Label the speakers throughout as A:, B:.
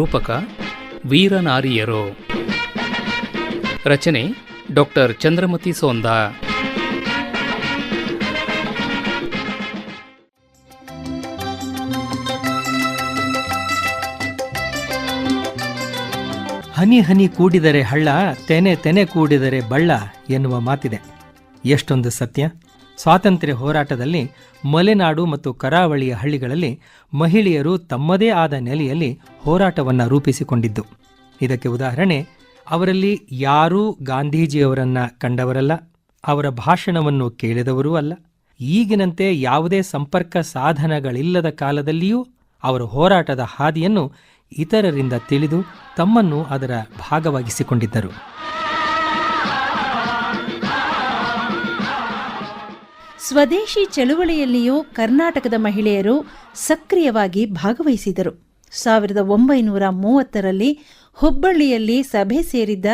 A: ರೂಪಕ ವೀರನಾರಿಯರು. ರಚನೆ ಡಾಕ್ಟರ್ ಚಂದ್ರಮತಿ ಸೋಂದ.
B: ಹನಿ ಹನಿ ಕೂಡಿದರೆ ಹಳ್ಳ, ತೆನೆ ತೆನೆ ಕೂಡಿದರೆ ಬಳ್ಳ ಎನ್ನುವ ಮಾತಿದೆ. ಎಷ್ಟೊಂದು ಸತ್ಯ. ಸ್ವಾತಂತ್ರ್ಯ ಹೋರಾಟದಲ್ಲಿ ಮಲೆನಾಡು ಮತ್ತು ಕರಾವಳಿಯ ಹಳ್ಳಿಗಳಲ್ಲಿ ಮಹಿಳೆಯರು ತಮ್ಮದೇ ಆದ ನೆಲೆಯಲ್ಲಿ ಹೋರಾಟವನ್ನು ರೂಪಿಸಿಕೊಂಡಿದ್ದು. ಇದಕ್ಕೆ ಉದಾಹರಣೆ, ಅವರಲ್ಲಿ ಯಾರೂ ಗಾಂಧೀಜಿಯವರನ್ನು ಕಂಡವರಲ್ಲ, ಅವರ ಭಾಷಣವನ್ನು ಕೇಳಿದವರೂ ಅಲ್ಲ. ಈಗಿನಂತೆ ಯಾವುದೇ ಸಂಪರ್ಕ ಸಾಧನಗಳಿಲ್ಲದ ಕಾಲದಲ್ಲಿಯೂ ಅವರ ಹೋರಾಟದ ಹಾದಿಯನ್ನು ಇತರರಿಂದ ತಿಳಿದು ತಮ್ಮನ್ನು ಅದರ ಭಾಗವಾಗಿಸಿಕೊಂಡಿದ್ದರು.
C: ಸ್ವದೇಶಿ ಚಳುವಳಿಯಲ್ಲಿಯೂ ಕರ್ನಾಟಕದ ಮಹಿಳೆಯರು ಸಕ್ರಿಯವಾಗಿ ಭಾಗವಹಿಸಿದರು. ಸಾವಿರದ ಒಂಬೈನೂರ ಮೂವತ್ತರಲ್ಲಿ ಹುಬ್ಬಳ್ಳಿಯಲ್ಲಿ ಸಭೆ ಸೇರಿದ್ದ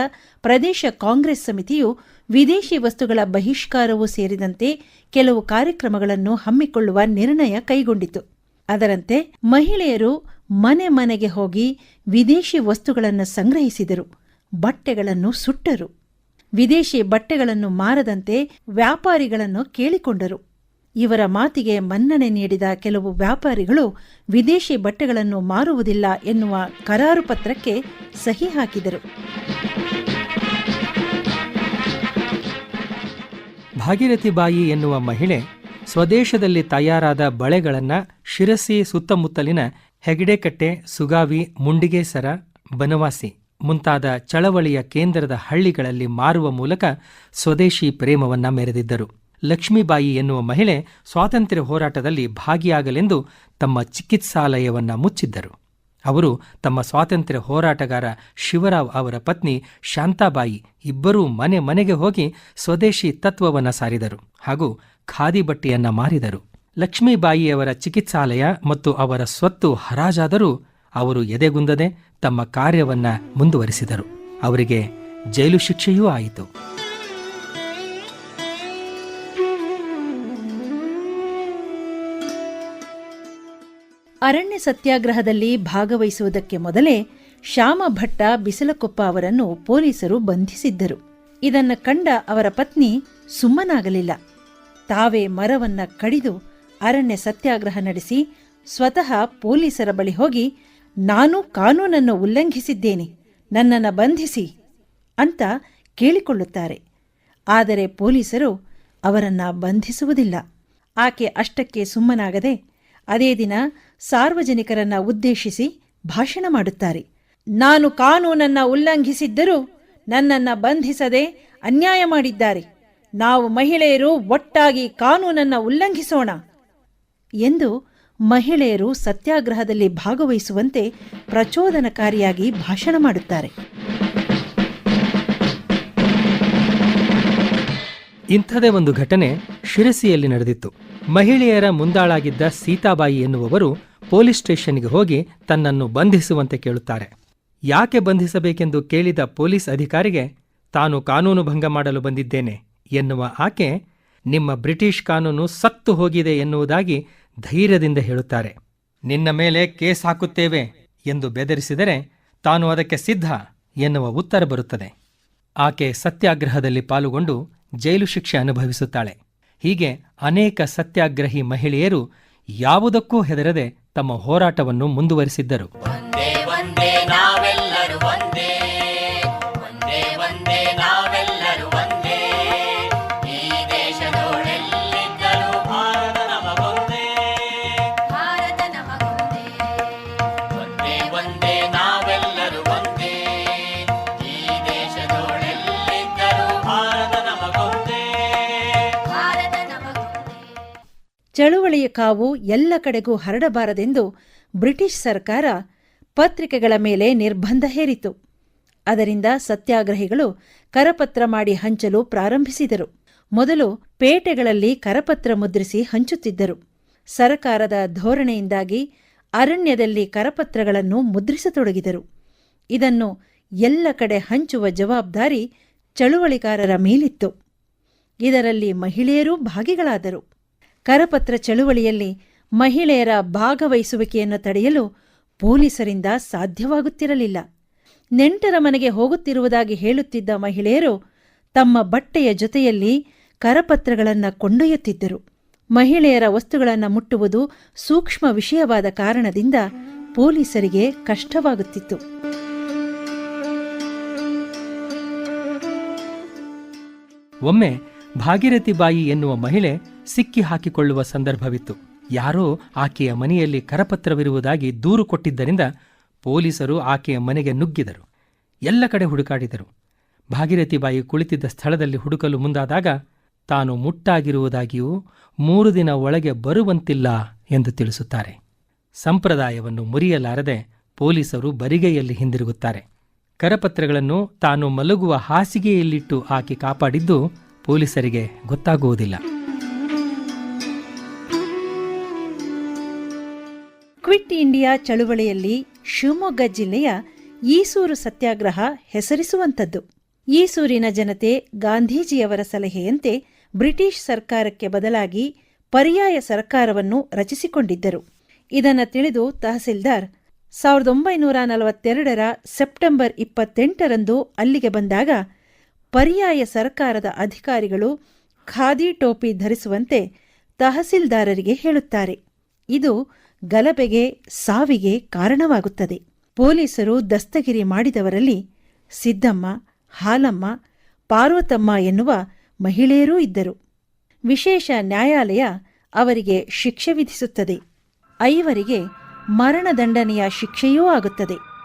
C: ಪ್ರದೇಶ ಕಾಂಗ್ರೆಸ್ ಸಮಿತಿಯು ವಿದೇಶಿ ವಸ್ತುಗಳ ಬಹಿಷ್ಕಾರವೂ ಸೇರಿದಂತೆ ಕೆಲವು ಕಾರ್ಯಕ್ರಮಗಳನ್ನು ಹಮ್ಮಿಕೊಳ್ಳುವ ನಿರ್ಣಯ ಕೈಗೊಂಡಿತು. ಅದರಂತೆ ಮಹಿಳೆಯರು ಮನೆ ಮನೆಗೆ ಹೋಗಿ ವಿದೇಶಿ ವಸ್ತುಗಳನ್ನು ಸಂಗ್ರಹಿಸಿದರು, ಬಟ್ಟೆಗಳನ್ನು ಸುಟ್ಟರು. ವಿದೇಶಿ ಬಟ್ಟೆಗಳನ್ನು ಮಾರದಂತೆ ವ್ಯಾಪಾರಿಗಳನ್ನು ಕೇಳಿಕೊಂಡರು. ಇವರ ಮಾತಿಗೆ ಮನ್ನಣೆ ನೀಡಿದ ಕೆಲವು ವ್ಯಾಪಾರಿಗಳು ವಿದೇಶಿ ಬಟ್ಟೆಗಳನ್ನು ಮಾರುವುದಿಲ್ಲ ಎನ್ನುವ ಕರಾರು ಪತ್ರಕ್ಕೆ ಸಹಿ ಹಾಕಿದರು.
B: ಭಾಗೀರಥಿ ಬಾಯಿ ಎನ್ನುವ ಮಹಿಳೆ ಸ್ವದೇಶದಲ್ಲಿ ತಯಾರಾದ ಬಳೆಗಳನ್ನು ಶಿರಸಿ ಸುತ್ತಮುತ್ತಲಿನ ಹೆಗಡೆಕಟ್ಟೆ, ಸುಗಾವಿ ಮುಂಡಿಗೆಸರ ಬನವಾಸಿ ಮುಂತಾದ ಚಳವಳಿಯ ಕೇಂದ್ರದ ಹಳ್ಳಿಗಳಲ್ಲಿ ಮಾರುವ ಮೂಲಕ ಸ್ವದೇಶಿ ಪ್ರೇಮವನ್ನ ಮೆರೆದಿದ್ದರು. ಲಕ್ಷ್ಮೀಬಾಯಿ ಎನ್ನುವ ಮಹಿಳೆ ಸ್ವಾತಂತ್ರ್ಯ ಹೋರಾಟದಲ್ಲಿ ಭಾಗಿಯಾಗಲೆಂದು ತಮ್ಮ ಚಿಕಿತ್ಸಾಲಯವನ್ನ ಮುಚ್ಚಿದ್ದರು. ಅವರು ತಮ್ಮ ಸ್ವಾತಂತ್ರ್ಯ ಹೋರಾಟಗಾರ ಶಿವರಾವ್ ಅವರ ಪತ್ನಿ ಶಾಂತಾಬಾಯಿ ಇಬ್ಬರೂ ಮನೆ ಮನೆಗೆ ಹೋಗಿ ಸ್ವದೇಶಿ ತತ್ವವನ್ನು ಸಾರಿದರು ಹಾಗೂ ಖಾದಿ ಬಟ್ಟೆಯನ್ನ ಮಾರಿದರು. ಲಕ್ಷ್ಮೀಬಾಯಿಯವರ ಚಿಕಿತ್ಸಾಲಯ ಮತ್ತು ಅವರ ಸ್ವತ್ತು ಹರಾಜಾದರೂ ಅವರು ಎದೆಗುಂದದೆ ತಮ್ಮ ಕಾರ್ಯವನ್ನ ಮುಂದುವರಿಸಿದರು. ಅವರಿಗೆ ಜೈಲು ಶಿಕ್ಷೆಯೂ ಆಯಿತು.
C: ಅರಣ್ಯ ಸತ್ಯಾಗ್ರಹದಲ್ಲಿ ಭಾಗವಹಿಸುವುದಕ್ಕೆ ಮೊದಲೇ ಶ್ಯಾಮ ಭಟ್ಟ ಬಿಸಲಕೊಪ್ಪ ಅವರನ್ನು ಪೊಲೀಸರು ಬಂಧಿಸಿದ್ದರು. ಇದನ್ನ ಕಂಡ ಅವರ ಪತ್ನಿ ಸುಮ್ಮನಾಗಲಿಲ್ಲ. ತಾವೇ ಮರವನ್ನ ಕಡಿದು ಅರಣ್ಯ ಸತ್ಯಾಗ್ರಹ ನಡೆಸಿ ಸ್ವತಃ ಪೊಲೀಸರ ಬಳಿ ಹೋಗಿ ನಾನು ಕಾನೂನನ್ನು ಉಲ್ಲಂಘಿಸಿದ್ದೇನೆ, ನನ್ನನ್ನು ಬಂಧಿಸಿ ಅಂತ ಕೇಳಿಕೊಳ್ಳುತ್ತಾರೆ. ಆದರೆ ಪೊಲೀಸರು ಅವರನ್ನು ಬಂಧಿಸುವುದಿಲ್ಲ. ಆಕೆ ಅಷ್ಟಕ್ಕೆ ಸುಮ್ಮನಾಗದೆ ಅದೇ ದಿನ ಸಾರ್ವಜನಿಕರನ್ನ ಉದ್ದೇಶಿಸಿ ಭಾಷಣ ಮಾಡುತ್ತಾರೆ. ನಾನು ಕಾನೂನನ್ನ ಉಲ್ಲಂಘಿಸಿದ್ದರೂ ನನ್ನನ್ನು ಬಂಧಿಸದೆ ಅನ್ಯಾಯ ಮಾಡಿದ್ದಾರೆ. ನಾವು ಮಹಿಳೆಯರು ಒಟ್ಟಾಗಿ ಕಾನೂನನ್ನು ಉಲ್ಲಂಘಿಸೋಣ ಎಂದು ಮಹಿಳೆಯರು ಸತ್ಯಾಗ್ರಹದಲ್ಲಿ ಭಾಗವಹಿಸುವಂತೆ ಪ್ರಚೋದನಕಾರಿಯಾಗಿ ಭಾಷಣ ಮಾಡುತ್ತಾರೆ.
B: ಇಂಥದೇ ಒಂದು ಘಟನೆ ಶಿರಸಿಯಲ್ಲಿ ನಡೆದಿತ್ತು. ಮಹಿಳೆಯರ ಮುಂದಾಳಾಗಿದ್ದ ಸೀತಾಬಾಯಿ ಎನ್ನುವವರು ಪೊಲೀಸ್ ಸ್ಟೇಷನ್ಗೆ ಹೋಗಿ ತನ್ನನ್ನು ಬಂಧಿಸುವಂತೆ ಕೇಳುತ್ತಾರೆ. ಯಾಕೆ ಬಂಧಿಸಬೇಕೆಂದು ಕೇಳಿದ ಪೊಲೀಸ್ ಅಧಿಕಾರಿಗೆ ತಾನು ಕಾನೂನು ಭಂಗ ಮಾಡಲು ಬಂದಿದ್ದೇನೆ ಎನ್ನುವ ಆಕೆ ನಿಮ್ಮ ಬ್ರಿಟಿಷ್ ಕಾನೂನು ಸತ್ತು ಹೋಗಿದೆ ಎನ್ನುವುದಾಗಿ ಧೈರ್ಯದಿಂದ ಹೇಳುತ್ತಾರೆ, ನಿನ್ನ ಮೇಲೆ ಕೇಸ್ ಹಾಕುತ್ತೇವೆ ಎಂದು ಬೆದರಿಸಿದರೆ ತಾನು ಅದಕ್ಕೆ ಸಿದ್ಧ ಎನ್ನುವ ಉತ್ತರ ಬರುತ್ತದೆ. ಆಕೆ ಸತ್ಯಾಗ್ರಹದಲ್ಲಿ ಪಾಲುಗೊಂಡು ಜೈಲು ಶಿಕ್ಷೆ ಅನುಭವಿಸುತ್ತಾಳೆ. ಹೀಗೆ ಅನೇಕ ಸತ್ಯಾಗ್ರಹಿ ಮಹಿಳೆಯರು ಯಾವುದಕ್ಕೂ ಹೆದರದೆ ತಮ್ಮ ಹೋರಾಟವನ್ನು ಮುಂದುವರಿಸಿದ್ದರು.
C: ಚಳುವಳಿಯ ಕಾವು ಎಲ್ಲ ಕಡೆಗೂ ಹರಡಬಾರದೆಂದು ಬ್ರಿಟಿಷ್ ಸರ್ಕಾರ ಪತ್ರಿಕೆಗಳ ಮೇಲೆ ನಿರ್ಬಂಧ ಹೇರಿತು. ಅದರಿಂದ ಸತ್ಯಾಗ್ರಹಿಗಳು ಕರಪತ್ರ ಮಾಡಿ ಹಂಚಲು ಪ್ರಾರಂಭಿಸಿದರು. ಮೊದಲು ಪೇಟೆಗಳಲ್ಲಿ ಕರಪತ್ರ ಮುದ್ರಿಸಿ ಹಂಚುತ್ತಿದ್ದರು. ಸರಕಾರದ ಧೋರಣೆಯಿಂದಾಗಿ ಅರಣ್ಯದಲ್ಲಿ ಕರಪತ್ರಗಳನ್ನು ಮುದ್ರಿಸತೊಡಗಿದರು. ಇದನ್ನು ಎಲ್ಲ ಕಡೆ ಹಂಚುವ ಜವಾಬ್ದಾರಿ ಚಳುವಳಿಗಾರರ ಮೇಲಿತ್ತು. ಇದರಲ್ಲಿ ಮಹಿಳೆಯರೂ ಭಾಗಿಗಳಾದರು. ಕರಪತ್ರ ಚಳುವಳಿಯಲ್ಲಿ ಮಹಿಳೆಯರ ಭಾಗವಹಿಸುವಿಕೆಯನ್ನು ತಡೆಯಲು ಪೊಲೀಸರಿಂದ ಸಾಧ್ಯವಾಗುತ್ತಿರಲಿಲ್ಲ. ನೆಂಟರ ಮನೆಗೆ ಹೋಗುತ್ತಿರುವುದಾಗಿ ಹೇಳುತ್ತಿದ್ದ ಮಹಿಳೆಯರು ತಮ್ಮ ಬಟ್ಟೆಯ ಜೊತೆಯಲ್ಲಿ ಕರಪತ್ರಗಳನ್ನು ಕೊಂಡೊಯ್ಯುತ್ತಿದ್ದರು. ಮಹಿಳೆಯರ ವಸ್ತುಗಳನ್ನು ಮುಟ್ಟುವುದು ಸೂಕ್ಷ್ಮ ವಿಷಯವಾದ ಕಾರಣದಿಂದ ಪೊಲೀಸರಿಗೆ ಕಷ್ಟವಾಗುತ್ತಿತ್ತು.
B: ಒಮ್ಮೆ ಭಾಗೀರಥಿ ಬಾಯಿ ಎನ್ನುವ ಮಹಿಳೆ ಸಿಕ್ಕಿ ಹಾಕಿಕೊಳ್ಳುವ ಸಂದರ್ಭವಿತ್ತು. ಯಾರೋ ಆಕೆಯ ಮನೆಯಲ್ಲಿ ಕರಪತ್ರವಿರುವುದಾಗಿ ದೂರು ಕೊಟ್ಟಿದ್ದರಿಂದ ಪೊಲೀಸರು ಆಕೆಯ ಮನೆಗೆ ನುಗ್ಗಿದರು. ಎಲ್ಲ ಕಡೆ ಹುಡುಕಾಡಿದರು. ಭಾಗೀರಥಿ ಬಾಯಿ ಕುಳಿತಿದ್ದ ಸ್ಥಳದಲ್ಲಿ ಹುಡುಕಲು ಮುಂದಾದಾಗ, ತಾನು ಮುಟ್ಟಾಗಿರುವುದಾಗಿಯೂ ಮೂರು ದಿನ ಒಳಗೆ ಬರುವಂತಿಲ್ಲ ಎಂದು ತಿಳಿಸುತ್ತಾರೆ. ಸಂಪ್ರದಾಯವನ್ನು ಮುರಿಯಲಾರದೆ ಪೊಲೀಸರು ಬರಿಗೈಯಲ್ಲಿ ಹಿಂದಿರುಗುತ್ತಾರೆ. ಕರಪತ್ರಗಳನ್ನು ತಾನು ಮಲಗುವ ಹಾಸಿಗೆಯಲ್ಲಿಟ್ಟು ಆಕೆ ಕಾಪಾಡಿದ್ದು ಪೊಲೀಸರಿಗೆ ಗೊತ್ತಾಗುವುದಿಲ್ಲ.
C: ಕ್ವಿಟ್ ಇಂಡಿಯಾ ಚಳುವಳಿಯಲ್ಲಿ ಶಿವಮೊಗ್ಗ ಜಿಲ್ಲೆಯ ಈಸೂರು ಸತ್ಯಾಗ್ರಹ ಹೆಸರಿಸುವಂಥದ್ದು. ಈಸೂರಿನ ಜನತೆ ಗಾಂಧೀಜಿಯವರ ಸಲಹೆಯಂತೆ ಬ್ರಿಟಿಷ್ ಸರ್ಕಾರಕ್ಕೆ ಬದಲಾಗಿ ಪರ್ಯಾಯ ಸರ್ಕಾರವನ್ನು ರಚಿಸಿಕೊಂಡಿದ್ದರು. ಇದನ್ನು ತಿಳಿದು ತಹಸೀಲ್ದಾರ್ ಸಾವಿರದ ಒಂಬೈನೂರ ನಲವತ್ತೆರಡರ ಸೆಪ್ಟೆಂಬರ್ ಇಪ್ಪತ್ತೆಂಟರಂದು ಅಲ್ಲಿಗೆ ಬಂದಾಗ ಪರ್ಯಾಯ ಸರ್ಕಾರದ ಅಧಿಕಾರಿಗಳು ಖಾದಿ ಟೋಪಿ ಧರಿಸುವಂತೆ ತಹಸೀಲ್ದಾರರಿಗೆ ಹೇಳುತ್ತಾರೆ. ಇದು ಗಲಭೆಗೆ, ಸಾವಿಗೆ ಕಾರಣವಾಗುತ್ತದೆ. ಪೊಲೀಸರು ದಸ್ತಗಿರಿ ಮಾಡಿದವರಲ್ಲಿ ಸಿದ್ದಮ್ಮ, ಹಾಲಮ್ಮ, ಪಾರ್ವತಮ್ಮ ಎನ್ನುವ ಮಹಿಳೆಯರೂ ಇದ್ದರು. ವಿಶೇಷ ನ್ಯಾಯಾಲಯ ಅವರಿಗೆ ಶಿಕ್ಷೆ ವಿಧಿಸುತ್ತದೆ. ಐವರಿಗೆ ಮರಣದಂಡನೆಯ ಶಿಕ್ಷೆಯೂ ಆಗುತ್ತದೆ.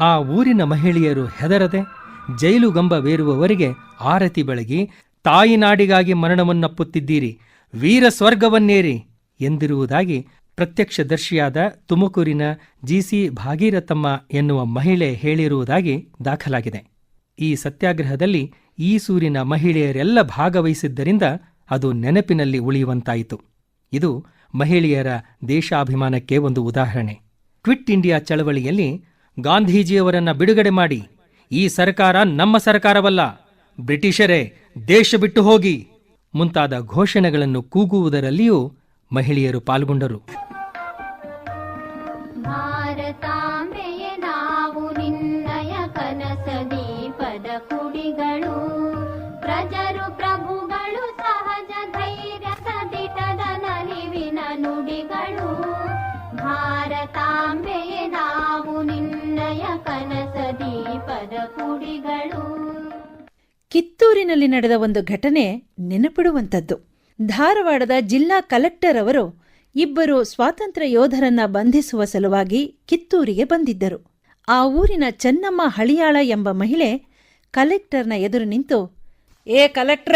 B: ಆ ಊರಿನ ಮಹಿಳೆಯರು ಹೆದರದೆ ಜೈಲುಗಂಬವೇರುವವರೆಗೆ ಆರತಿ ಬೆಳಗಿ ತಾಯಿ ನಾಡಿಗಾಗಿ ಮರಣವನ್ನಪ್ಪುತ್ತಿದ್ದೀರಿ, ವೀರ ಸ್ವರ್ಗವನ್ನೇರಿ ಎಂದಿರುವುದಾಗಿ ಪ್ರತ್ಯಕ್ಷದರ್ಶಿಯಾದ ತುಮಕೂರಿನ ಜಿಸಿ ಭಾಗೀರಥಮ್ಮ ಎನ್ನುವ ಮಹಿಳೆ ಹೇಳಿರುವುದಾಗಿ ದಾಖಲಾಗಿದೆ. ಈ ಸತ್ಯಾಗ್ರಹದಲ್ಲಿ ಈ ಸೂರಿನ ಮಹಿಳೆಯರೆಲ್ಲ ಭಾಗವಹಿಸಿದ್ದರಿಂದ ಅದು ನೆನಪಿನಲ್ಲಿ ಉಳಿಯುವಂತಾಯಿತು. ಇದು ಮಹಿಳೆಯರ ದೇಶಾಭಿಮಾನಕ್ಕೆ ಒಂದು ಉದಾಹರಣೆ. ಕ್ವಿಟ್ ಇಂಡಿಯಾ ಚಳವಳಿಯಲ್ಲಿ ಗಾಂಧೀಜಿಯವರನ್ನ ಬಿಡುಗಡೆ ಮಾಡಿ. ಈ ಸರ್ಕಾರ ನಮ್ಮ ಸರ್ಕಾರವಲ್ಲ. ಬ್ರಿಟಿಷರೇ ದೇಶ ಬಿಟ್ಟು ಹೋಗಿ. ಮುಂತಾದ ಘೋಷಣೆಗಳನ್ನು ಕೂಗುವುದರಲ್ಲಿಯೂ ಮಹಿಳೆಯರು ಪಾಲ್ಗೊಂಡರು.
C: ಕಿತ್ತೂರಿನಲ್ಲಿ ನಡೆದ ಒಂದು ಘಟನೆ ನೆನಪಿಡುವಂಥದ್ದು. ಧಾರವಾಡದ ಜಿಲ್ಲಾ ಕಲೆಕ್ಟರ್ ಅವರು ಇಬ್ಬರು ಸ್ವಾತಂತ್ರ್ಯ ಯೋಧರನ್ನ ಬಂಧಿಸುವ ಸಲುವಾಗಿ ಕಿತ್ತೂರಿಗೆ ಬಂದಿದ್ದರು. ಆ ಊರಿನ ಚೆನ್ನಮ್ಮ ಹಳಿಯಾಳ ಎಂಬ ಮಹಿಳೆ ಕಲೆಕ್ಟರ್ನ ಎದುರು ನಿಂತು, ಏ ಕಲೆಕ್ಟ್ರ,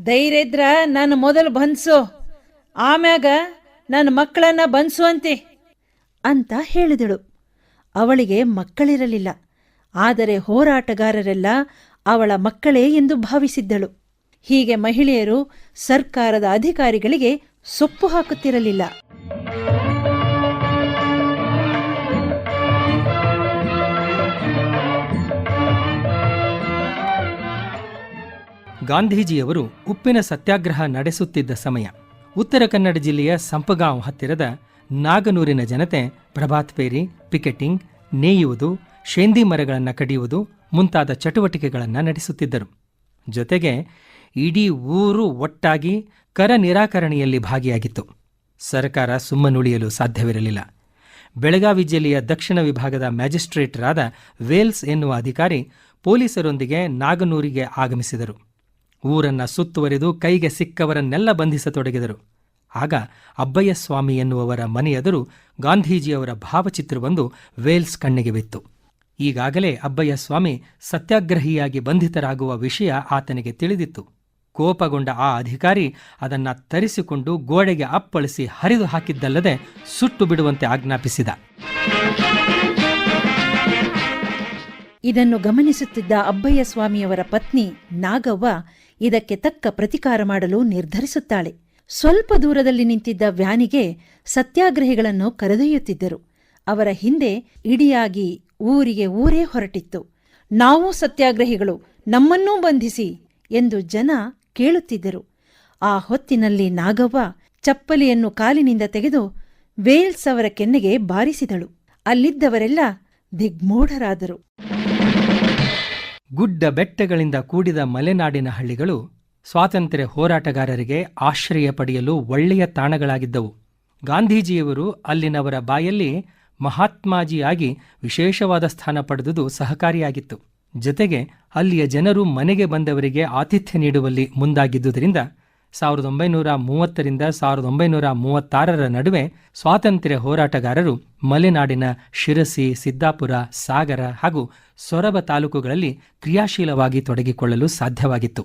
C: ಧೈರ್ಯ ಇದ್ರ ನಾನು ಮೊದಲು ಬಂದ್ಸು. ಆಮ್ಯಾಗ ನನ್ನ ಮಕ್ಕಳನ್ನ ಅಂತೆ. ಅಂತ ಹೇಳಿದಳು. ಅವಳಿಗೆ ಮಕ್ಕಳಿರಲಿಲ್ಲ. ಆದರೆ ಹೋರಾಟಗಾರರೆಲ್ಲ ಅವಳ ಮಕ್ಕಳೇ ಎಂದು ಭಾವಿಸಿದ್ದಳು. ಹೀಗೆ ಮಹಿಳೆಯರು ಸರ್ಕಾರದ ಅಧಿಕಾರಿಗಳಿಗೆ ಸೊಪ್ಪು ಹಾಕುತ್ತಿರಲಿಲ್ಲ.
B: ಗಾಂಧೀಜಿಯವರು ಉಪ್ಪಿನ ಸತ್ಯಾಗ್ರಹ ನಡೆಸುತ್ತಿದ್ದ ಸಮಯ. ಉತ್ತರ ಕನ್ನಡ ಜಿಲ್ಲೆಯ ಸಂಪಗಾಂವ್ ಹತ್ತಿರದ ನಾಗನೂರಿನ ಜನತೆ ಪ್ರಭಾತ್ ಫೇರಿ, ಪಿಕೆಟಿಂಗ್, ನೇಯುವುದು, ಶೇಂದಿ ಮರಗಳನ್ನು ಕಡಿಯುವುದು ಮುಂತಾದ ಚಟುವಟಿಕೆಗಳನ್ನು ನಡೆಸುತ್ತಿದ್ದರು. ಜೊತೆಗೆ ಇಡೀ ಊರು ಒಟ್ಟಾಗಿ ಕರ ನಿರಾಕರಣೆಯಲ್ಲಿ ಭಾಗಿಯಾಗಿತ್ತು. ಸರ್ಕಾರ ಸುಮ್ಮನುಳಿಯಲು ಸಾಧ್ಯವಿರಲಿಲ್ಲ. ಬೆಳಗಾವಿ ಜಿಲ್ಲೆಯ ದಕ್ಷಿಣ ವಿಭಾಗದ ಮ್ಯಾಜಿಸ್ಟ್ರೇಟರಾದ ವೇಲ್ಸ್ ಎನ್ನುವ ಅಧಿಕಾರಿ ಪೊಲೀಸರೊಂದಿಗೆ ನಾಗನೂರಿಗೆ ಆಗಮಿಸಿದರು. ಊರನ್ನ ಸುತ್ತುವರಿದು ಕೈಗೆ ಸಿಕ್ಕವರನ್ನೆಲ್ಲ ಬಂಧಿಸತೊಡಗಿದರು. ಆಗ ಅಬ್ಬಯ್ಯಸ್ವಾಮಿ ಎನ್ನುವವರ ಮನೆಯೆದುರು ಗಾಂಧೀಜಿಯವರ ಭಾವಚಿತ್ರವೊಂದು ವೇಲ್ಸ್ ಕಣ್ಣಿಗೆ ಬಿತ್ತು. ಈಗಾಗಲೇ ಅಬ್ಬಯ್ಯ ಸ್ವಾಮಿ ಸತ್ಯಾಗ್ರಹಿಯಾಗಿ ಬಂಧಿತರಾಗುವ ವಿಷಯ ಆತನಿಗೆ ತಿಳಿದಿತ್ತು. ಕೋಪಗೊಂಡ ಆ ಅಧಿಕಾರಿ ಅದನ್ನ ತರಿಸಿಕೊಂಡು ಗೋಡೆಗೆ ಅಪ್ಪಳಿಸಿ ಹರಿದು ಹಾಕಿದ್ದಲ್ಲದೆ ಸುಟ್ಟು ಬಿಡುವಂತೆ ಆಜ್ಞಾಪಿಸಿದ.
C: ಇದನ್ನು ಗಮನಿಸುತ್ತಿದ್ದ ಅಬ್ಬಯ್ಯ ಸ್ವಾಮಿಯವರ ಪತ್ನಿ ನಾಗವ್ವ ಇದಕ್ಕೆ ತಕ್ಕ ಪ್ರತಿಕಾರ ಮಾಡಲು ನಿರ್ಧರಿಸುತ್ತಾಳೆ. ಸ್ವಲ್ಪ ದೂರದಲ್ಲಿ ನಿಂತಿದ್ದ ವ್ಯಾನಿಗೆ ಸತ್ಯಾಗ್ರಹಿಗಳನ್ನು ಕರೆದೊಯ್ಯುತ್ತಿದ್ದರು. ಅವರ ಹಿಂದೆ ಇಡಿಯಾಗಿ ಊರಿಗೆ ಊರೇ ಹೊರಟಿತ್ತು. ನಾವು ಸತ್ಯಾಗ್ರಹಿಗಳು, ನಮ್ಮನ್ನೂ ಬಂಧಿಸಿ ಎಂದು ಜನ ಕೇಳುತ್ತಿದ್ದರು. ಆ ಹೊತ್ತಿನಲ್ಲಿ ನಾಗವ್ವ ಚಪ್ಪಲಿಯನ್ನು ಕಾಲಿನಿಂದ ತೆಗೆದು ವೇಲ್ಸ್ ಅವರ ಕೆನ್ನೆಗೆ ಬಾರಿಸಿದಳು. ಅಲ್ಲಿದ್ದವರೆಲ್ಲ ದಿಗ್ಮೂಢರಾದರು.
B: ಗುಡ್ಡ ಬೆಟ್ಟಗಳಿಂದ ಕೂಡಿದ ಮಲೆನಾಡಿನ ಹಳ್ಳಿಗಳು ಸ್ವಾತಂತ್ರ್ಯ ಹೋರಾಟಗಾರರಿಗೆ ಆಶ್ರಯ ಪಡೆಯಲು ಒಳ್ಳೆಯ ತಾಣಗಳಾಗಿದ್ದವು. ಗಾಂಧೀಜಿಯವರು ಅಲ್ಲಿನವರ ಬಾಯಲ್ಲಿ ಮಹಾತ್ಮಾಜಿಯಾಗಿ ವಿಶೇಷವಾದ ಸ್ಥಾನ ಪಡೆದುದು ಸಹಕಾರಿಯಾಗಿತ್ತು. ಜತೆಗೆ ಅಲ್ಲಿಯ ಜನರು ಮನೆಗೆ ಬಂದವರಿಗೆ ಆತಿಥ್ಯ ನೀಡುವಲ್ಲಿ ಮುಂದಾಗಿದ್ದುದರಿಂದ ಸಾವಿರದ ಒಂಬೈನೂರ ಮೂವತ್ತರಿಂದ ಸಾವಿರದ ಒಂಬೈನೂರ ಮೂವತ್ತಾರರ ನಡುವೆ ಸ್ವಾತಂತ್ರ್ಯ ಹೋರಾಟಗಾರರು ಮಲೆನಾಡಿನ ಶಿರಸಿ, ಸಿದ್ದಾಪುರ, ಸಾಗರ ಹಾಗೂ ಸೊರಬ ತಾಲೂಕುಗಳಲ್ಲಿ ಕ್ರಿಯಾಶೀಲವಾಗಿ ತೊಡಗಿಕೊಳ್ಳಲು ಸಾಧ್ಯವಾಗಿತ್ತು.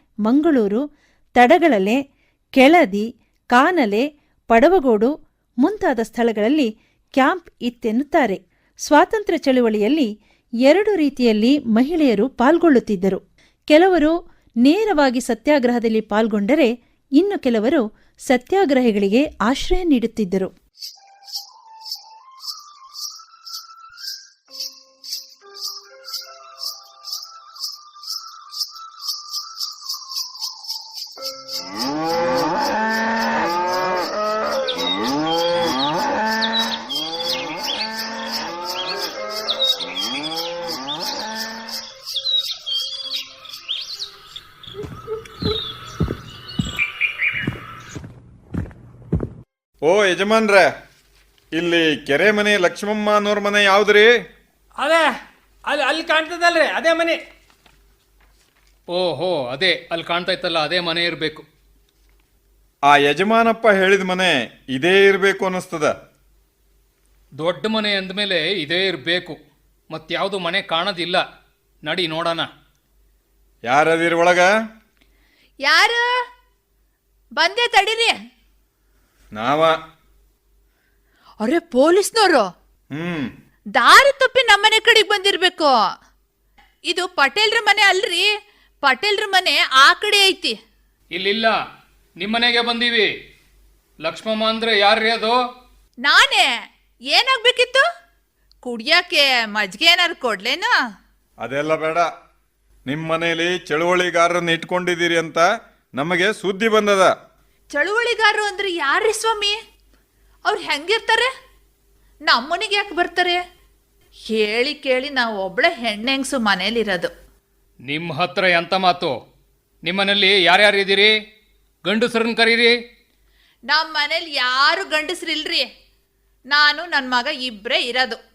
C: ಮಂಗಳೂರು, ತಡಗಳಲೆ, ಕೆಳದಿ, ಕಾನಲೆ, ಪಡವಗೋಡು ಮುಂತಾದ ಸ್ಥಳಗಳಲ್ಲಿ ಕ್ಯಾಂಪ್ ಇತ್ತೆನ್ನುತ್ತಾರೆ. ಸ್ವಾತಂತ್ರ್ಯ ಚಳುವಳಿಯಲ್ಲಿ ಎರಡು ರೀತಿಯಲ್ಲಿ ಮಹಿಳೆಯರು ಪಾಲ್ಗೊಳ್ಳುತ್ತಿದ್ದರು. ಕೆಲವರು ನೇರವಾಗಿ ಸತ್ಯಾಗ್ರಹದಲ್ಲಿ ಪಾಲ್ಗೊಂಡರೆ, ಇನ್ನು ಕೆಲವರು ಸತ್ಯಾಗ್ರಹಿಗಳಿಗೆ ಆಶ್ರಯ ನೀಡುತ್ತಿದ್ದರು.
D: ಓ, ಯಜಮಾನ್ರ, ಇಲ್ಲಿ ಕೆರೆ ಮನೆ ಲಕ್ಷ್ಮಮ್ಮ ಅನ್ನೋರ್ ಮನೆ ಯಾವ್ದ್ರಿ?
B: ಅದೇ, ಅಲ್ಲಿ ಅಲ್ಲಿ ಕಾಣ್ತದಲ್ರಿ, ಅದೇ ಮನೆ.
A: ಓಹೋ ಅದೇ ಅಲ್ಲಿ ಕಾಣ್ತಾ ಇತ್ತಲ್ಲ ಅದೇ ಮನೆ ಇರಬೇಕು.
D: ಆ ಯಜಮಾನಪ್ಪ ಹೇಳಿದ ಮನೆ ಇದೇ ಇರಬೇಕು ಅನ್ನಿಸ್ತದ.
A: ದೊಡ್ಡ ಮನೆ ಅಂದಮೇಲೆ ಇದೇ ಇರಬೇಕು. ಮತ್ಯಾವುದು ಮನೆ ಕಾಣೋದಿಲ್ಲ. ನಡಿ ನೋಡೋಣ.
D: ಯಾರದಿರ ಒಳಗ?
E: ಯಾರು? ಬಂದೆ ತಡೀರಿ.
D: ನಾವ.
E: ಅರೆ ಪೊಲೀಸ್ನವರು.
D: ಹ್ಮ್.
E: ದಾರಿ ತಪ್ಪಿ ನಮ್ಮನೆ ಕಡೆಗೆ ಬಂದಿರ್ಬೇಕು. ಇದು ಪಟೇಲ್ರ ಮನೆ ಅಲ್ರಿ. ಪಟೇಲ್ರ ಮನೆ ಆ ಕಡೆ ಐತಿ.
A: ಇಲ್ಲಿಲ್ಲ. ನಿಮ್ಮನೆಗೆ ಬಂದೀವಿ. ಲಕ್ಷ್ಮಮ್ಮ ಅಂದ್ರೆ ಯಾರ್ರೀ ಅದು?
E: ನಾನೇ. ಏನಾಗ್ಬೇಕಿತ್ತು? ಕುಡಿಯಕ್ಕೆ ಮಜ್ಗೆ ಏನಾರು ಕೊಡ್ಲೇನಾ?
D: ಅದೆಲ್ಲ ಬೇಡ. ನಿಮ್ಮ ಮನೇಲಿ ಚಳುವಳಿಗಾರರನ್ನ ಇಟ್ಕೊಂಡಿದ್ದೀರಿ ಅಂತ ನಮಗೆ ಸುದ್ದಿ ಬಂದದ.
E: ಚಳುವಳಿಗಾರರು ಅಂದ್ರೆ ಯಾರ್ರಿ ಸ್ವಾಮಿ? ಅವ್ರು ಹೆಂಗಿರ್ತಾರೆ? ನಮ್ಮನೆಗೆ ಯಾಕೆ ಬರ್ತಾರೆ? ಹೇಳಿ ಕೇಳಿ ನಾವು ಒಬ್ಳೆ ಹೆಣ್ಣೆಂಗ್ಸು ಮನೇಲಿರೋದು.
A: ನಿಮ್ಮ ಹತ್ರ ಎಂತ ಮಾತು? ನಿಮ್ಮನೇಲಿ ಯಾರ್ಯಾರು ಇದ್ದೀರಿ? ಗಂಡಸರನ್ನ ಕರೀರಿ.
E: ನಮ್ಮ ಮನೇಲಿ ಯಾರು ಗಂಡಸ್ರಿಲ್ರಿ? ನಾನು ನನ್ನ ಮಗ ಇಬ್ಬರೇ ಇರೋದು.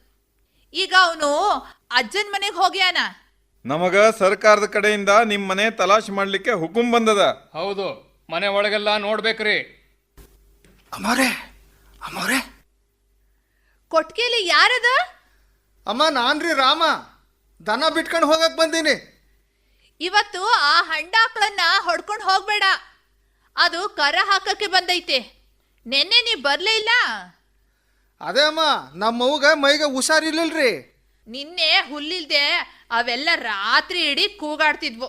E: ಈಗ ಅವನು ಅಜ್ಜನ ಮನೆಗೆ ಹೋಗ್ಯಾನ?
D: ನಮಗ ಸರ್ಕಾರದ ಕಡೆಯಿಂದ ನಿಮ್ಮ ಮನೆ ತಲಾಶ್ ಮಾಡ್ಲಿಕ್ಕೆ ಹುಕುಂ ಬಂದದ.
A: ಹೌದು ಮನೆ ಒಳಗೆಲ್ಲ ನೋಡ್ಬೇಕ್ರಿ.
F: ಅಮ್ಮವ್ರೆ ಅಮ್ಮವ್ರೆ.
E: ಕೊಟ್ಕೇಲಿ ಯಾರದ?
F: ಅಮ್ಮ ನಾನ್ರಿ ರಾಮ. ದನ ಬಿಟ್ಕೊಂಡು ಹೋಗಕ್ ಬಂದೀನಿ.
E: ಇವತ್ತು ಆ ಹಂಡಾಕ್ಳನ್ನ ಹೊಡ್ಕೊಂಡು ಹೋಗ್ಬೇಡ. ಅದು ಕರ ಹಾಕಕ್ಕೆ ಬಂದೈತೆ. ನೆನ್ನೆ ನೀ ಬರ್ಲೇ ಇಲ್ಲ?
F: ಅದೇ ಅಮ್ಮ ನಮ್ಮವ್ಗ ಮೈಗೆ ಹುಷಾರಿರ್ಲಿಲ್ರಿ.
E: ನಿನ್ನೆ ಹುಲ್ಲಿಲ್ದೆ ಅವೆಲ್ಲ ರಾತ್ರಿ ಇಡೀ ಕೂಗಾಡ್ತಿದ್ವು.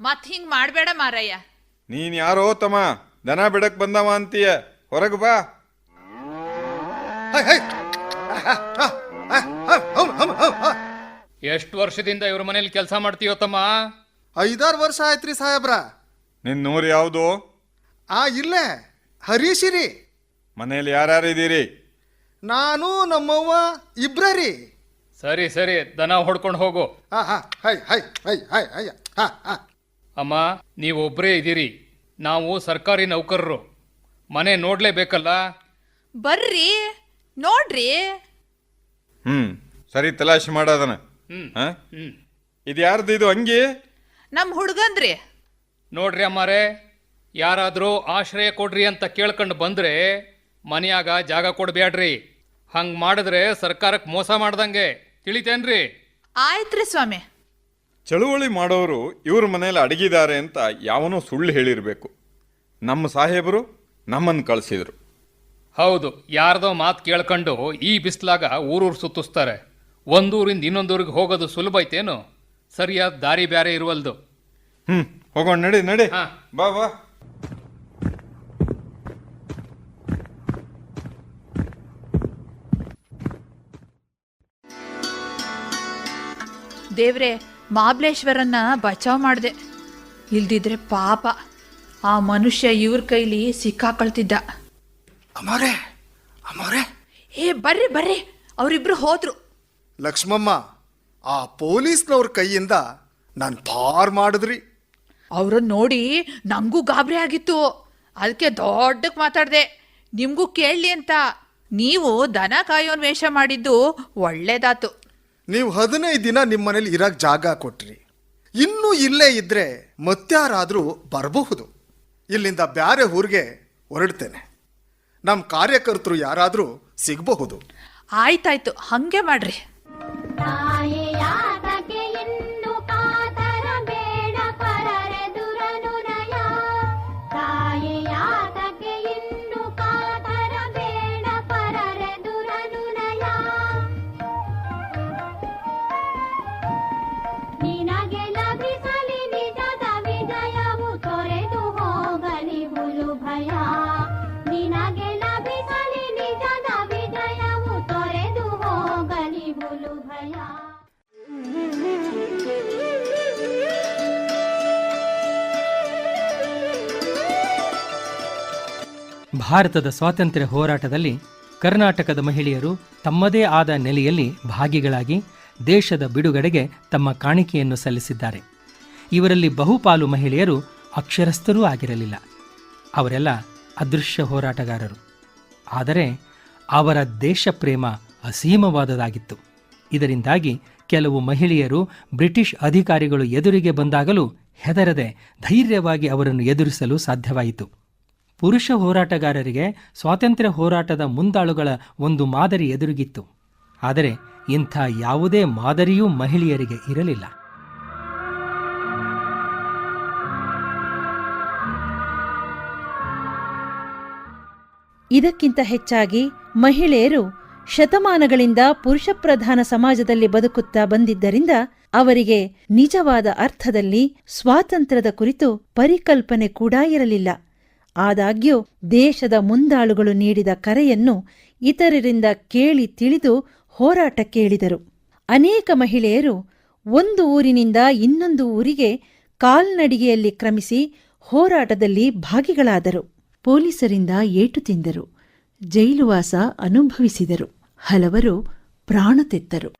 E: ಮತ್ ಹಿಂಗ್ ಮಾಡ್ಬೇಡ ಮಾರಯ್ಯ.
D: ನೀನ್ ಯಾರೋ ತಮ್ಮ ದನ ಬಿಡಕ್ ಬಂದವ ಅಂತೀಯ. ಹೊರಗೆ ಬಾ.
A: ಎಷ್ಟು ವರ್ಷದಿಂದ ಇವ್ರ ಮನೇಲಿ ಕೆಲಸ ಮಾಡ್ತೀಯೋ ತಮ್ಮ?
F: ಐದಾರು ವರ್ಷ ಆಯ್ತ್ರಿ ಸಾಹೇಬ್ರ.
D: ನಿನ್ನ ನೂರು ಯಾವುದು?
F: ಆ ಇಲ್ಲೇ ಹರೀಶಿರಿ.
D: ಮನೇಲಿ ಯಾರ್ಯಾರು ಇದ್ದೀರಿ?
F: ನಾನು ನಮ್ಮವ್ವ ಇಬ್ರ ರೀ
A: ಸರಿ ಸರಿ ದನ ಹೊಡ್ಕೊಂಡು ಹೋಗು.
F: ಹಾ ಹಾ ಹೈ ಹೈ ಹೈ ಹೈ ಹೈ ಹಾ ಹಾ.
A: ಅಮ್ಮ ನೀವೊಬ್ಬರೇ ಇದ್ದೀರಿ. ನಾವು ಸರ್ಕಾರಿ ನೌಕರರು. ಮನೆ ನೋಡ್ಲೇಬೇಕಲ್ಲ?
E: ಬರ್ರಿ ನೋಡ್ರಿ.
D: ಹ್ಮ್ ಸರಿ ತಲಾಶಿ ಮಾಡೋದನ
A: ಹ್ಮ್
D: ಹಾ?
A: ಹ್ಮ್.
D: ಇದು ಯಾರ್ದು ಇದು ಅಂಗಿ?
E: ನಮ್ ಹುಡುಗನ್ರಿ
A: ನೋಡ್ರಿ ಅಮ್ಮಾರೆ ಯಾರಾದರೂ ಆಶ್ರಯ ಕೊಡ್ರಿ ಅಂತ ಕೇಳ್ಕೊಂಡು ಬಂದ್ರೆ ಮನೆಯಾಗ ಜಾಗ ಕೊಡ್ಬೇಡ್ರಿ ಹಂಗ್ ಮಾಡಿದ್ರೆ ಸರ್ಕಾರಕ್ಕೆ ಮೋಸ ಮಾಡ್ದಂಗೆ. ತಿಳಿತೇನ್ರಿ?
E: ಆಯ್ತ್ರಿ ಸ್ವಾಮಿ.
D: ಚಳುವಳಿ ಮಾಡೋರು ಇವ್ರ ಮನೇಲಿ ಅಡಗಿದ್ದಾರೆ ಅಂತ ಯಾವನೋ ಸುಳ್ಳು ಹೇಳಿರಬೇಕು. ನಮ್ಮ ಸಾಹೇಬರು ನಮ್ಮನ್ನು ಕಳಿಸಿದ್ರು.
A: ಹೌದು ಯಾರ್ದೋ ಮಾತು ಕೇಳ್ಕೊಂಡು ಈ ಬಿಸ್ಲಾಗ ಊರೂರು ಸುತ್ತಿಸ್ತಾರೆ. ಒಂದೂರಿಂದ ಇನ್ನೊಂದೂರಿಗೆ ಹೋಗೋದು ಸುಲಭ ಐತೇನು? ಸರಿಯಾದ ದಾರಿ ಬೇರೆ ಇರುವಲ್ದು.
D: ಹ್ಞೂ ಹೋಗೋಣ ನಡಿ ನಡಿ.
A: ಹಾ.
D: ಬಾ ಬಾ.
E: ದೇವ್ರೆ ಮಾಬ್ಲೇಶ್ವರನ್ನ ಬಚಾವ್ ಮಾಡಿದೆ. ಇಲ್ದಿದ್ರೆ ಪಾಪ. ಆ ಮನುಷ್ಯ ಇವ್ರ ಕೈಲಿ ಸಿಕ್ಕಾಕೊಳ್ತಿದ್ದ.
F: ಅಮೋರೆ ಅಮೋರೆ.
E: ಏ ಬರ್ರಿ ಬರ್ರಿ. ಅವರಿಬ್ರು ಹೋದ್ರು.
F: ಲಕ್ಷ್ಮಮ್ಮ ಆ ಪೊಲೀಸ್ನವ್ರ ಕೈಯಿಂದ ನಾನು ಪಾರ್ ಮಾಡಿದ್ರಿ.
E: ಅವ್ರನ್ನ ನೋಡಿ ನಂಗೂ ಗಾಬರಿ ಆಗಿತ್ತು. ಅದಕ್ಕೆ ದೊಡ್ಡಕ್ಕೆ ಮಾತಾಡಿದೆ. ನಿಮಗೂ ಕೇಳಲಿ ಅಂತ. ನೀವು ದನ ಕಾಯೋನ್ ವೇಷ ಮಾಡಿದ್ದು ಒಳ್ಳೇದಾತು.
F: ನೀವು ಹದಿನೈದು ದಿನ ನಿಮ್ಮ ಮನೇಲಿ ಇರಕ್ಕೆ ಜಾಗ ಕೊಟ್ರಿ. ಇನ್ನೂ ಇಲ್ಲೇ ಇದ್ರೆ ಮತ್ಯಾರಾದರೂ ಬರಬಹುದು. ಇಲ್ಲಿಂದ ಬ್ಯಾರೆ ಊರಿಗೆ ಹೊರಡ್ತೇನೆ. ನಮ್ಮ ಕಾರ್ಯಕರ್ತರು ಯಾರಾದರೂ ಸಿಗಬಹುದು.
E: ಆಯ್ತಾಯ್ತು ಹಂಗೆ ಮಾಡ್ರಿ.
B: ಭಾರತದ ಸ್ವಾತಂತ್ರ್ಯ ಹೋರಾಟದಲ್ಲಿ ಕರ್ನಾಟಕದ ಮಹಿಳೆಯರು ತಮ್ಮದೇ ಆದ ನೆಲೆಯಲ್ಲಿ ಭಾಗಿಗಳಾಗಿ ದೇಶದ ಬಿಡುಗಡೆಗೆ ತಮ್ಮ ಕಾಣಿಕೆಯನ್ನು ಸಲ್ಲಿಸಿದ್ದಾರೆ. ಇವರಲ್ಲಿ ಬಹುಪಾಲು ಮಹಿಳೆಯರು ಅಕ್ಷರಸ್ಥರೂ ಆಗಿರಲಿಲ್ಲ. ಅವರೆಲ್ಲ ಅದೃಶ್ಯ ಹೋರಾಟಗಾರರು. ಆದರೆ ಅವರ ದೇಶ ಪ್ರೇಮ ಅಸೀಮವಾದದಾಗಿತ್ತು ಇದರಿಂದಾಗಿ ಕೆಲವು ಮಹಿಳೆಯರು ಬ್ರಿಟಿಷ್ ಅಧಿಕಾರಿಗಳು ಎದುರಿಗೆ ಬಂದಾಗಲೂ ಹೆದರದೆ ಧೈರ್ಯವಾಗಿ ಅವರನ್ನು ಎದುರಿಸಲು ಸಾಧ್ಯವಾಯಿತು. ಪುರುಷ ಹೋರಾಟಗಾರರಿಗೆ ಸ್ವಾತಂತ್ರ್ಯ ಹೋರಾಟದ ಮುಂದಾಳುಗಳ ಒಂದು ಮಾದರಿ ಎದುರಿಗಿತ್ತು. ಆದರೆ ಇಂಥ ಯಾವುದೇ ಮಾದರಿಯೂ ಮಹಿಳೆಯರಿಗೆ ಇರಲಿಲ್ಲ.
C: ಇದಕ್ಕಿಂತ ಹೆಚ್ಚಾಗಿ ಮಹಿಳೆಯರು ಶತಮಾನಗಳಿಂದ ಪುರುಷ ಪ್ರಧಾನ ಸಮಾಜದಲ್ಲಿ ಬದುಕುತ್ತಾ ಬಂದಿದ್ದರಿಂದ ಅವರಿಗೆ ನಿಜವಾದ ಅರ್ಥದಲ್ಲಿ ಸ್ವಾತಂತ್ರ್ಯದ ಕುರಿತು ಪರಿಕಲ್ಪನೆ ಕೂಡ ಇರಲಿಲ್ಲ. ಆದಾಗ್ಯೂ ದೇಶದ ಮುಂದಾಳುಗಳು ನೀಡಿದ ಕರೆಯನ್ನು ಇತರರಿಂದ ಕೇಳಿ ತಿಳಿದು ಹೋರಾಟಕ್ಕೆ ಇಳಿದರು. ಅನೇಕ ಮಹಿಳೆಯರು ಒಂದು ಊರಿನಿಂದ ಇನ್ನೊಂದು ಊರಿಗೆ ಕಾಲ್ನಡಿಗೆಯಲ್ಲಿ ಕ್ರಮಿಸಿ ಹೋರಾಟದಲ್ಲಿ ಭಾಗಿಗಳಾದರು. ಪೊಲೀಸರಿಂದ ಏಟು ತಿಂದರು. ಜೈಲುವಾಸ ಅನುಭವಿಸಿದರು. ಹಲವರು ಪ್ರಾಣ ತೆತ್ತರು.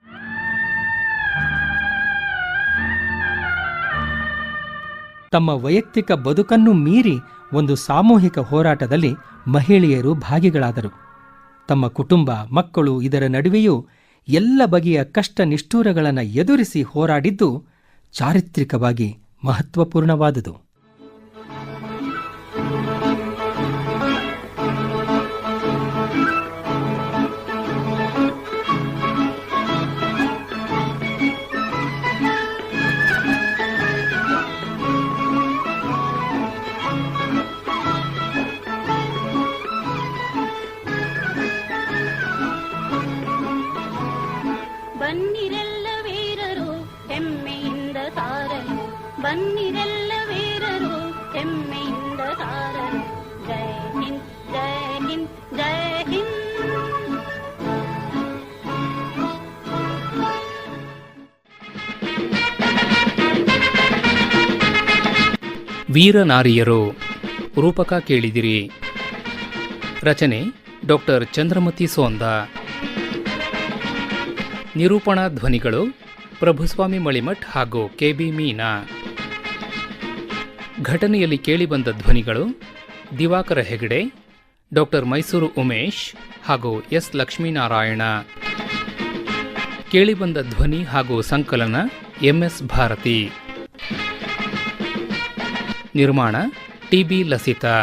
B: ತಮ್ಮ ವೈಯಕ್ತಿಕ ಬದುಕನ್ನು ಮೀರಿ ಒಂದು ಸಾಮೂಹಿಕ ಹೋರಾಟದಲ್ಲಿ ಮಹಿಳೆಯರು ಭಾಗಿಗಳಾದರು. ತಮ್ಮ ಕುಟುಂಬ, ಮಕ್ಕಳು ಇದರ ನಡುವೆಯೂ ಎಲ್ಲ ಬಗೆಯ ಕಷ್ಟ ನಿಷ್ಠೂರಗಳನ್ನು ಎದುರಿಸಿ ಹೋರಾಡಿದ್ದು ಚಾರಿತ್ರಿಕವಾಗಿ ಮಹತ್ವಪೂರ್ಣವಾದುದು.
A: ವೀರನಾರಿಯರು, ರೂಪಕ ಕೇಳಿದಿರಿ. ರಚನೆ ಡಾಕ್ಟರ್ ಚಂದ್ರಮತಿ ಸೋಂದ. ನಿರೂಪಣಾ ಧ್ವನಿಗಳು ಪ್ರಭುಸ್ವಾಮಿ ಮಳಿಮಠ್ ಹಾಗೂ ಕೆ ಬಿ ಮೀನಾ. ಘಟನೆಯಲ್ಲಿ ಕೇಳಿಬಂದ ಧ್ವನಿಗಳು ದಿವಾಕರ ಹೆಗಡೆ ಡಾಕ್ಟರ್ ಮೈಸೂರು ಉಮೇಶ್ ಹಾಗೂ ಎಸ್. ಲಕ್ಷ್ಮೀನಾರಾಯಣ. ಕೇಳಿಬಂದ ಧ್ವನಿ ಹಾಗೂ ಸಂಕಲನ ಎಂಎಸ್ ಭಾರತಿ. ನಿರ್ಮಾಣ ಟಿಬಿ ಲಸಿತಾ